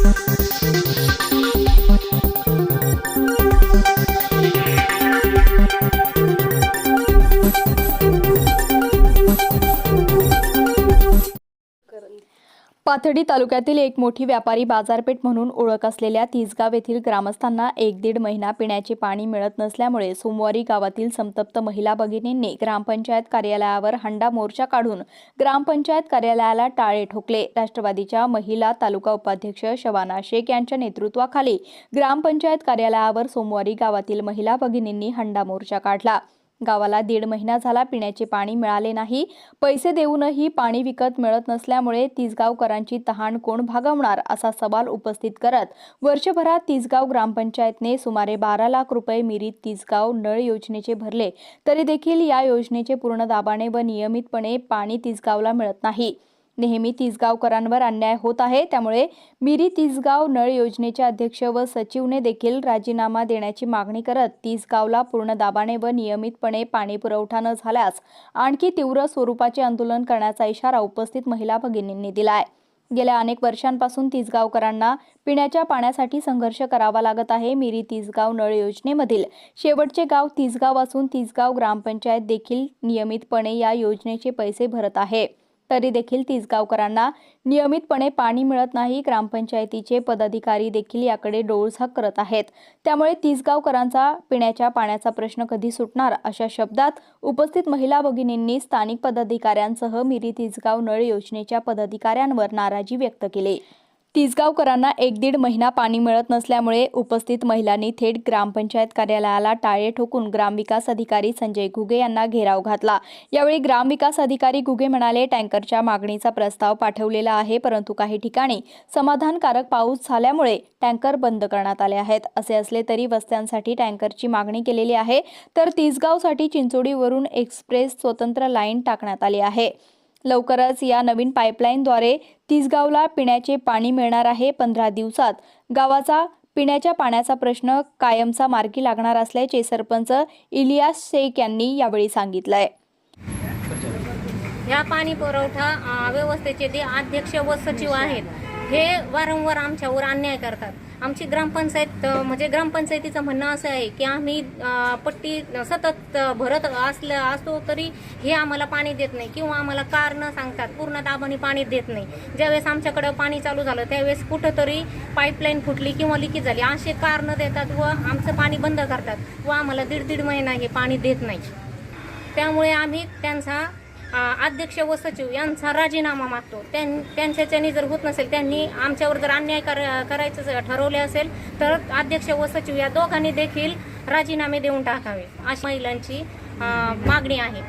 Thank you. Pathardi तालुक्यातील एक मोठी व्यापारी बाजारपेठ म्हणून ओळख असलेल्या तिसगाव येथील ग्रामस्थांना एक दीड महिना पिण्याचे पाणी मिळत नसल्यामुळे सोमवारी गावातील संतप्त महिला भगिनींनी ग्रामपंचायत कार्यालयावर हंडा मोर्चा काढून ग्रामपंचायत कार्यालयाला टाळे ठोकले. राष्ट्रवादीच्या महिला तालुका उपाध्यक्ष शवाना शेख यांच्या नेतृत्वाखाली ग्रामपंचायत कार्यालयावर सोमवारी गावातील महिला भगिनींनी हंडा मोर्चा काढला. गावाला दीड महिना झाला पिण्याचे पाणी मिळाले नाही. पैसे देऊनही पाणी विकत मिळत नसल्यामुळे तिसगावकरांची तहान कोण भागवणार असा सवाल उपस्थित करत वर्षभरात तिसगाव ग्रामपंचायतने सुमारे बारा लाख रुपये मिरीत तिसगाव नळ योजनेचे भरले. तरी देखील या योजनेचे पूर्ण दाबाने व नियमितपणे पाणी तिसगावला मिळत नाही. नेहमी तिसगावकरांवर अन्याय होत आहे. त्यामुळे मिरी तिसगाव नळ योजनेचे अध्यक्ष व सचिवने देखील राजीनामा देण्याची मागणी करत तिसगावला पूर्ण दाबाने व नियमितपणे पाणी पुरवठा न झाल्यास आणखी तीव्र स्वरूपाचे आंदोलन करण्याचा इशारा उपस्थित महिला भगिनींनी दिलाय. गेल्या अनेक वर्षांपासून तिसगावकरांना पिण्याच्या पाण्यासाठी संघर्ष करावा लागत आहे. मिरी तिसगाव नळ योजनेमधील शेवटचे गाव तिसगाव असून तिसगाव ग्रामपंचायत देखील नियमितपणे या योजनेचे पैसे भरत आहे. तरी देखील तिसगावकरांना नियमितपणे पाणी मिळत नाही. ग्रामपंचायतीचे पदाधिकारी देखील याकडे डोळझाक करत आहेत. त्यामुळे तिसगावकरांचा पिण्याच्या पाण्याचा प्रश्न कधी सुटणार अशा शब्दात उपस्थित महिला भगिनींनी स्थानिक पदाधिकाऱ्यांसह मिरी तिसगाव नळ योजनेच्या पदाधिकाऱ्यांवर नाराजी व्यक्त केली. तिसगावकरांना एक दीड महिना पाणी मिळत नसल्यामुळे उपस्थित महिलांनी थेट ग्रामपंचायत कार्यालयाला टाळे ठोकून ग्रामविकास अधिकारी संजय घुगे यांना घेराव घातला. यावेळी ग्रामविकास अधिकारी घुगे म्हणाले टँकरच्या मागणीचा प्रस्ताव पाठवलेला आहे परंतु काही ठिकाणी समाधानकारक पाऊस झाल्यामुळे टँकर बंद करण्यात आले आहेत. असे असले तरी वस्त्यांसाठी टँकरची मागणी केलेली आहे. तर तिसगावसाठी चिंचोडीवरून एक्सप्रेस स्वतंत्र लाईन टाकण्यात आली आहे. लवकरच या नवीन पाईपलाईनद्वारे तिसगावला पिण्याचे पाणी मिळणार आहे पंधरा दिवसात. गावाचा पिण्याच्या पाण्याचा प्रश्न कायमचा मार्गी लागणार असल्याचे सरपंच इलियास शेख यांनी यावेळी सांगितलंय. या पाणी पुरवठा व्यवस्थेचे ते अध्यक्ष व सचिव आहेत हे वारंवार आमच्यावर अन्याय करतात. आमची ग्रामपंचायत म्हणजे ग्रामपंचायतीचं म्हणणं असं आहे की आम्ही पट्टी सतत भरत असलं असतो तरी हे आम्हाला पाणी देत नाही किंवा आम्हाला कार न सांगतात पूर्ण दाबाने पाणी देत नाही. ज्यावेळेस आमच्याकडं पाणी चालू झालं त्यावेळेस कुठंतरी पाईपलाईन फुटली किंवा लिकेज झाली. असे कारणं देतात व आमचं पाणी बंद करतात व आम्हाला दीड दीड महिना हे पाणी देत नाही. त्यामुळे आम्ही त्यांचा अध्यक्ष व सचिव यांचा राजीनामा मागतो. त्यां त्यांच्याच्याने जर होत नसेल त्यांनी आमच्यावर जर अन्याय कर करायचं ठरवले असेल तर अध्यक्ष व सचिव या दोघांनी देखील राजीनामे देऊन टाकावे अशी महिलांची मागणी आहे.